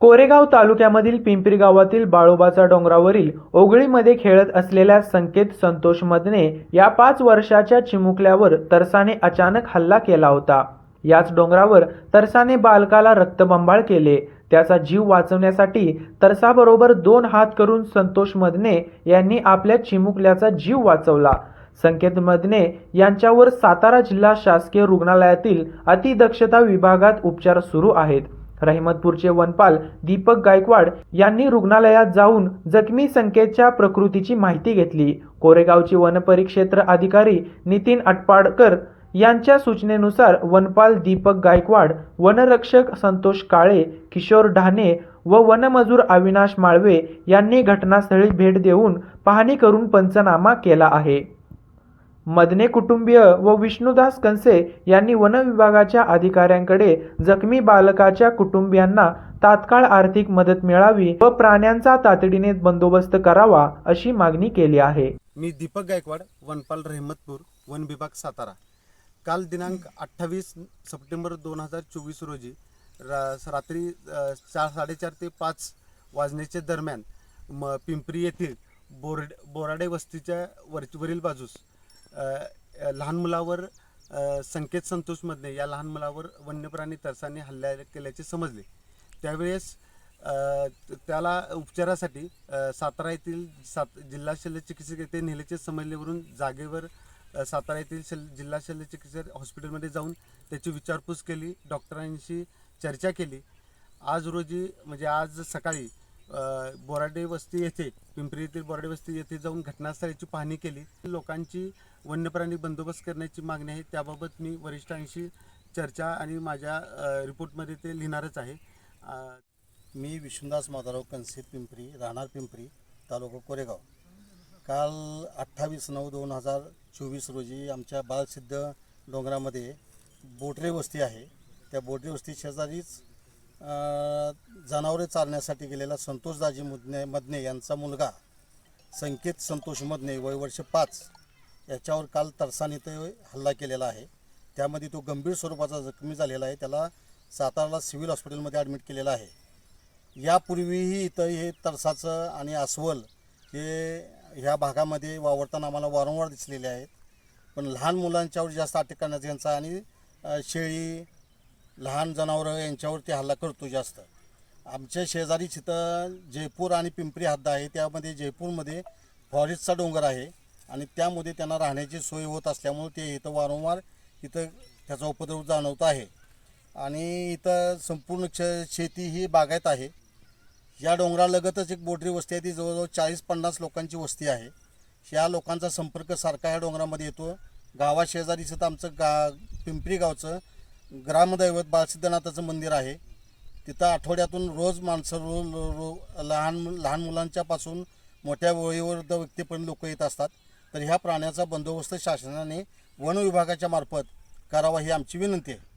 कोरेगाव तालुक्यामधील पिंपरी गावातील बाळोबाचा डोंगरावरील ओगळीमध्ये खेळत असलेल्या संकेत संतोष मदने या पाच वर्षाच्या चिमुकल्यावर तरसाने अचानक हल्ला केला होता. याच डोंगरावर तरसाने बालकाला रक्तबंबाळ केले. त्याचा जीव वाचवण्यासाठी तरसाबरोबर दोन हात करून संतोष मदने यांनी आपल्या चिमुकल्याचा जीव वाचवला. संकेत मदने यांच्यावर सातारा जिल्हा शासकीय रुग्णालयातील अतिदक्षता विभागात उपचार सुरू आहेत. रहिमतपूरचे वनपाल दीपक गायकवाड यांनी रुग्णालयात जाऊन जखमी संकेतच्या प्रकृतीची माहिती घेतली. कोरेगावचे वनपरिक्षेत्र अधिकारी नितीन अटपाडकर यांच्या सूचनेनुसार वनपाल दीपक गायकवाड वनरक्षक संतोष काळे किशोर ढाणे व वनमजूर अविनाश माळवे यांनी घटनास्थळी भेट देऊन पाहणी करून पंचनामा केला आहे. मदने कुटुंबीय व विष्णुदास कंसे यांनी वन विभागाच्या अधिकाऱ्यांकडे जखमी बालकाच्या कुटुंबियांना तात्काळ आर्थिक मदत मिळावी व प्राण्यांचा तातडीने बंदोबस्त करावा अशी मागणी केली आहे. मी दीपक गायकवाड वनपाल रहमतपूर वन विभाग सातारा. काल दिनांक अठ्ठावीस सप्टेंबर दोन हजार चोवीस रोजी रा रात्री चार साडेचार ते पाच वाजण्याच्या दरम्यान म पिंपरी येथील बोर्ड बोराडे वस्तीच्या वर वरील बाजूस लहान मुलावर संकेत संतोषमधने या लहान मुलावर वन्यप्राणी तरसाने हल्ला केल्याचे समजले. त्यावेळेस त्याला उपचारासाठी सातारा येथील सात जिल्हा शल्य चिकित्सक येथे नेल्याचे समजल्यावरून जागेवर सातारा येथील शल जिल्हा शल्य चिकित्सक हॉस्पिटलमध्ये जाऊन त्याची विचारपूस केली डॉक्टरांशी चर्चा केली. आज रोजी म्हणजे आज सकाळी बोराडे वस्ती येथे पिंपरी येथील बोराडे वस्ती येथे जाऊन घटनास्थळाची पाहणी केली. लोकांची वन्यप्राणी बंदोबस्त करण्याची मागणी आहे. त्याबाबत मी वरिष्ठांशी चर्चा आणि माझ्या रिपोर्टमध्ये ते लिहिणारच आहे. मी विष्णुदास माधवराव कनसे पिंपरी राहणार पिंपरी तालुका कोरेगाव. काल अठ्ठावीस नऊ दोन हजार चोवीस रोजी आमच्या बालसिद्ध डोंगरामध्ये बोटरे वस्ती आहे. त्या बोटरे वस्ती शेजारीच जनावरे चालण्यासाठी गेलेला संतोषदाजी मुदने मदने यांचा मुलगा संकेत संतोष मदने वय वर्ष पाच याच्यावर काल तरसाने ते हल्ला केलेला आहे. त्यामध्ये तो गंभीर स्वरूपाचा जखमी झालेला आहे. त्याला साताराला सिव्हिल हॉस्पिटलमध्ये ॲडमिट केलेला आहे. यापूर्वीही इथं हे तरसाचं आणि अस्वल हे ह्या भागामध्ये वावरताना आम्हाला वारंवार दिसलेले आहेत. पण लहान मुलांच्यावर जास्त अटक करण्याचा यांचा आणि शेळी लहान जनावरं यांच्यावरती हल्ला करतो जास्त. आमच्या शेजारीच इथं जयपूर आणि पिंपरी हद्द आहे त्यामध्ये जयपूरमध्ये फॉरेस्टचा डोंगर आहे आणि त्यामध्ये त्यांना राहण्याची सोय होत असल्यामुळे ते इथं वारंवार इथं त्याचा उपद्रव जाणवत आहे. आणि इथं संपूर्ण श शेती ही बागायत आहे. या डोंगरालगतच एक बोडरी वस्ती आहे ती जवळजवळ चाळीस पन्नास लोकांची वस्ती आहे. या लोकांचा संपर्क सारखा ह्या डोंगरामध्ये येतो. गावाशेजारीच तर आमचं गा पिंपरी गावचं ग्रामदैवत बाळसिद्धनाथाचं मंदिर आहे. तिथं आठवड्यातून रोज माणसं रो रो रो- लहान लहान मुलांच्यापासून मोठ्या वयोवृद्ध व्यक्तीपर्यंत लोक येत असतात. तर ह्या प्राण्याचा बंदोबस्त शासनाने वन विभागाच्या मार्फत करावा ही आमची विनंती आहे.